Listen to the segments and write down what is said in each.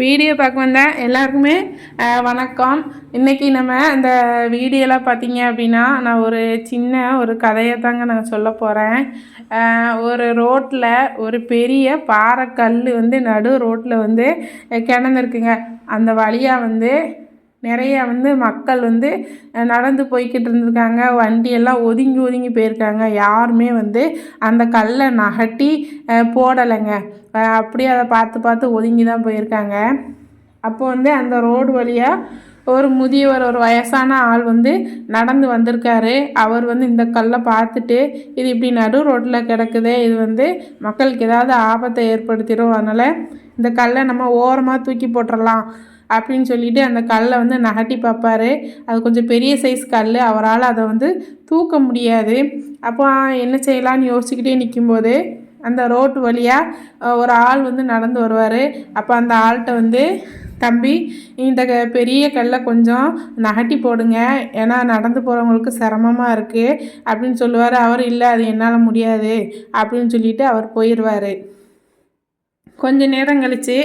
Video பார்க்க வந்த எல்லாருக்குமே வணக்கம். இன்றைக்கி நம்ம இந்த வீடியோலாம் பார்த்தீங்க அப்படின்னா நான் ஒரு சின்ன ஒரு கதையை தாங்க நான் சொல்ல போகிறேன் ஒரு ரோட்டில் ஒரு பெரிய பாறைக்கல் வந்து நடு ரோட்டில் வந்து கிடந்துருக்குங்க. கிடந்திருக்குங்க அந்த வழியாக வந்து நிறைய வந்து மக்கள் வந்து நடந்து போய்கிட்டு இருந்திருக்காங்க. வண்டியெல்லாம் ஒதுங்கி ஒதுங்கி போயிருக்காங்க. யாருமே வந்து அந்த கல்லை நகட்டி போடலைங்க. அப்படியே அதை பார்த்து பார்த்து ஒதுங்கி தான் போயிருக்காங்க. அப்போ வந்து அந்த ரோடு வழியாக ஒரு முதியவர் ஒரு வயசான ஆள் வந்து நடந்து வந்திருக்காரு. அவர் வந்து இந்த கல்லை பார்த்துட்டு இது இப்படி நடு ரோட்டில் கிடக்குதே இது வந்து மக்களுக்கு ஏதாவது ஆபத்தை ஏற்படுத்திடும். அதனால் இந்த கல்லை நம்ம ஓரமாக தூக்கி போட்டுடலாம் அப்படின்னு சொல்லிட்டு அந்த கல்லை வந்து நகட்டி பார்ப்பாரு. அது கொஞ்சம் பெரிய சைஸ் கல் அவரால் அதை வந்து தூக்க முடியாது. அப்போ என்ன செய்யலான்னு யோசிச்சுக்கிட்டே நிற்கும்போது அந்த ரோட்டு வழியாக ஒரு ஆள் வந்து நடந்து வருவார். அப்போ அந்த ஆள்கிட்ட வந்து தம்பி இந்த க- பெரிய கல்லை கொஞ்சம் நகட்டி போடுங்க. ஏன்னா நடந்து போகிறவங்களுக்கு சிரமமாக இருக்குது அப்படின்னு சொல்லுவார். அவர் இல்லை அது என்னால் முடியாது. அப்படின்னு சொல்லிட்டு அவர் போயிடுவார் கொஞ்ச நேரம் கழித்து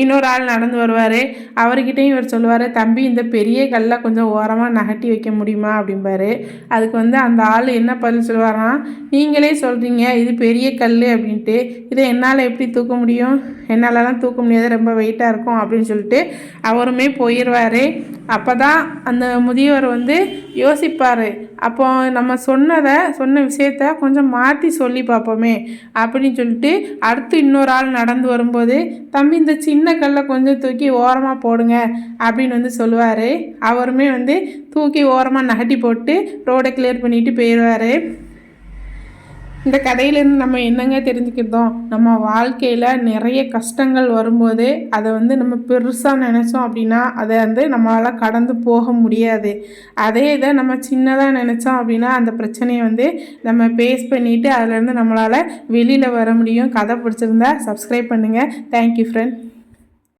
இன்னொரு ஆள் நடந்து வருவார். அவர்கிட்டையும் இவர் சொல்லுவார் தம்பி இந்த பெரிய கல்லை கொஞ்சம் ஓரமாக நகட்டி வைக்க முடியுமா? அப்படிம்பாரு. அதுக்கு வந்து அந்த ஆள் என்ன பதில் சொல்லுவாராம் நீங்களே சொல்கிறீங்க இது பெரிய கல் அப்படின்ட்டு. இதை என்னால் எப்படி தூக்க முடியும்? என்னாலலாம் தூக்க முடியாது ரொம்ப வெயிட்டாக இருக்கும் அப்படின்னு சொல்லிட்டு அவருமே போயிடுவார் அப்போ தான் அந்த முதியவர் வந்து யோசிப்பார். அப்போ நம்ம சொன்னதை சொன்ன விஷயத்த கொஞ்சம் மாற்றி சொல்லி பார்ப்போமே அப்படின்னு சொல்லிட்டு அடுத்து இன்னொரு ஆள் நடந்து வரும்போது தம்பி இந்த சின்ன கல்லை கொஞ்சம் தூக்கி ஓரமாக போடுங்க அப்படின்னு வந்து சொல்லுவார். அவருமே வந்து தூக்கி ஓரமாக நகட்டி போட்டு ரோடை கிளியர் பண்ணிட்டு போயிடுவார் இந்த கதையிலேருந்து நம்ம என்னங்க தெரிஞ்சுக்கிட்டோம்? நம்ம வாழ்க்கையில் நிறைய கஷ்டங்கள் வரும்போது அதை வந்து நம்ம பெருசாக நினச்சோம் அப்படின்னா அதை வந்து நம்மளால் கடந்து போக முடியாது. அதே இதை நம்ம சின்னதாக நினச்சோம் அப்படின்னா அந்த பிரச்சனையை வந்து நம்ம பேஸ் பண்ணிவிட்டு அதுலேருந்து நம்மளால் வெளியில் வர முடியும். கதை பிடிச்சிருந்தா சப்ஸ்கிரைப் பண்ணுங்கள் தேங்க்யூ ஃப்ரெண்ட்